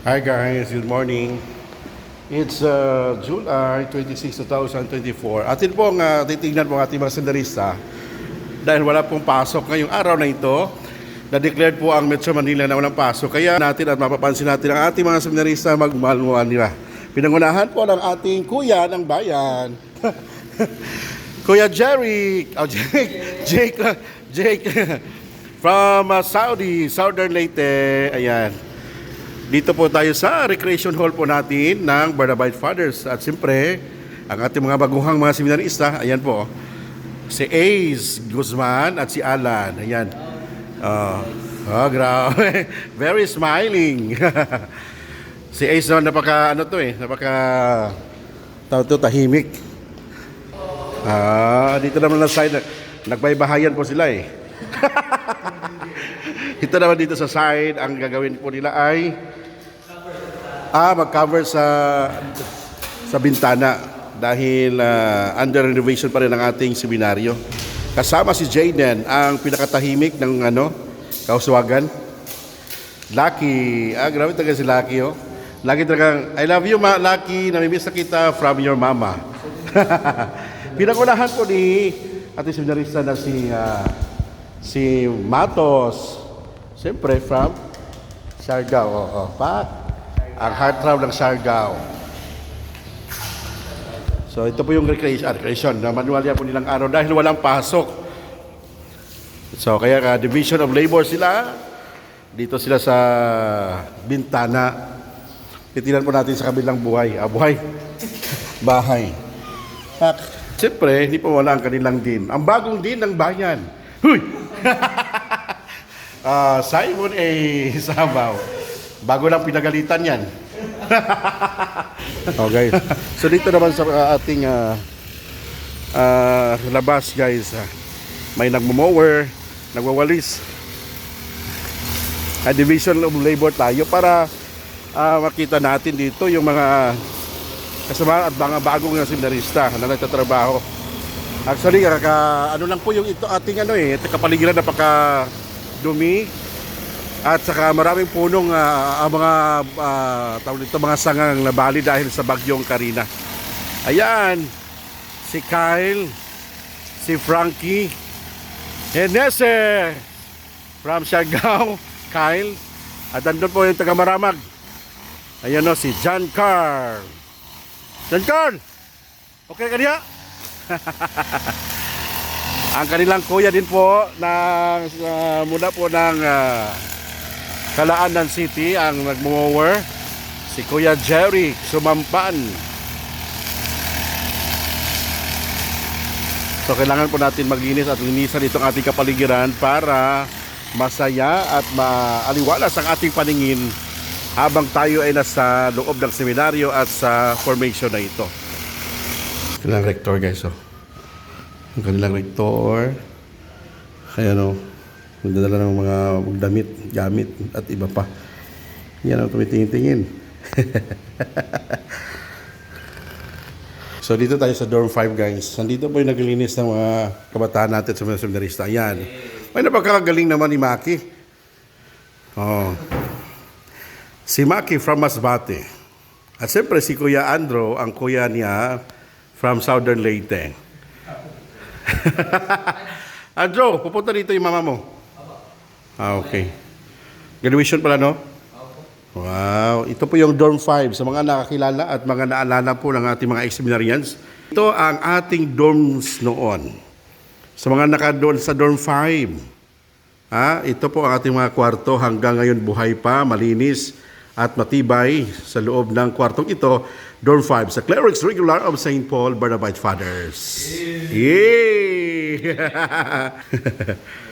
Hi guys, good morning. It's uh, July 26, 2024. Atin pong uh, titignan po ang ating mga senderista dahil wala pong pasok ngayong araw na ito. Na-declared po ang Metro Manila na walang pasok. Kaya natin at mapapansin natin ang ating mga senderista magmalmuan nila. Pinangunahan po ng ating kuya ng bayan. Kuya Jerry, oh, Jake, Jake, Jake, from uh, Saudi, Southern Leyte, ayan. Dito po tayo sa recreation hall po natin ng Barnabite Fathers. At siyempre, ang ating mga baguhang mga seminarista, ayan po, si Ace Guzman at si Alan. Ayan. Oh, oh grabe. Very smiling. si Ace naman, napaka, ano to eh, napaka, tawag to, tahimik. Ah, dito naman na side, nagbaybahayan po sila eh. Ito naman dito sa side, ang gagawin po nila ay ah, mag-cover sa sa bintana dahil ah, under renovation pa rin ang ating seminaryo. Kasama si Jaden, ang pinakatahimik ng ano, kauswagan. Lucky. Ah, grabe talaga si Lucky, oh. Lagi talagang, I love you, ma, Lucky. Namimiss na kita from your mama. Pinakunahan po ni ating seminarista na si ah, si Matos. Siyempre, from Siargao. Oh, oh. Pak. Ang heartthrob ng Siargao. So, ito po yung recreation, ah, recreation na manualya po nilang araw dahil walang pasok. So, kaya ka, division of labor sila. Dito sila sa Bintana. Titinan po natin sa kabilang buhay. Ah, buhay. Bahay. Pak. Siyempre, hindi pa wala ang kanilang din. Ang bagong din ng bayan. Huy! Ah, Simon A. Sabaw. Bago lang pinagalitan yan. okay. So dito naman sa uh, ating ah, ah, labas guys, ah, may nagmo-mower, nagwawalis. A division of labor tayo para ah, makita natin dito yung mga kasama at mga bagong na seminarista na nagtatrabaho. Actually, kaka, ano lang po yung ito ating ano eh, kapaligiran na paka dumi at saka maraming punong ah, ang mga uh, tawag dito mga sangang nabali dahil sa bagyong Karina. Ayan, si Kyle, si Frankie, Henese from Siargao, Kyle, at andun po yung taga Maramag. Ayan o, si John Carl. John Carl! Okay ka niya? Ang kanilang kuya din po ng uh, mula po ng uh, Kalaanan City ang nagmo-mower si Kuya Jerry Sumampan. So kailangan po natin maglinis at linisan itong ating kapaligiran para masaya at maaliwalas ang ating paningin habang tayo ay nasa loob ng seminaryo at sa formation na ito. Kailangan rector guys oh. Ang kanilang rector. Kaya no, magdadala ng mga damit, gamit at iba pa. Yan ang tumitingin-tingin. so dito tayo sa dorm 5 guys. Nandito po yung naglilinis ng mga kabataan natin sa mga seminarista. Ayan. May napakagaling naman ni Maki. Oh. Si Maki from Masbate. At siyempre si Kuya Andro, ang kuya niya from Southern Leyte. Andro, pupunta dito yung mama mo. Ah, okay. Graduation pala, no? Wow. Ito po yung dorm 5 sa mga nakakilala at mga naalala po ng ating mga ex-seminarians. Ito ang ating dorms noon. Sa mga naka-dorm sa dorm 5. Ah, ito po ang ating mga kwarto hanggang ngayon buhay pa, malinis at matibay sa loob ng kwartong ito, dorm 5 sa Clerics Regular of St. Paul Barnabite Fathers. Yay!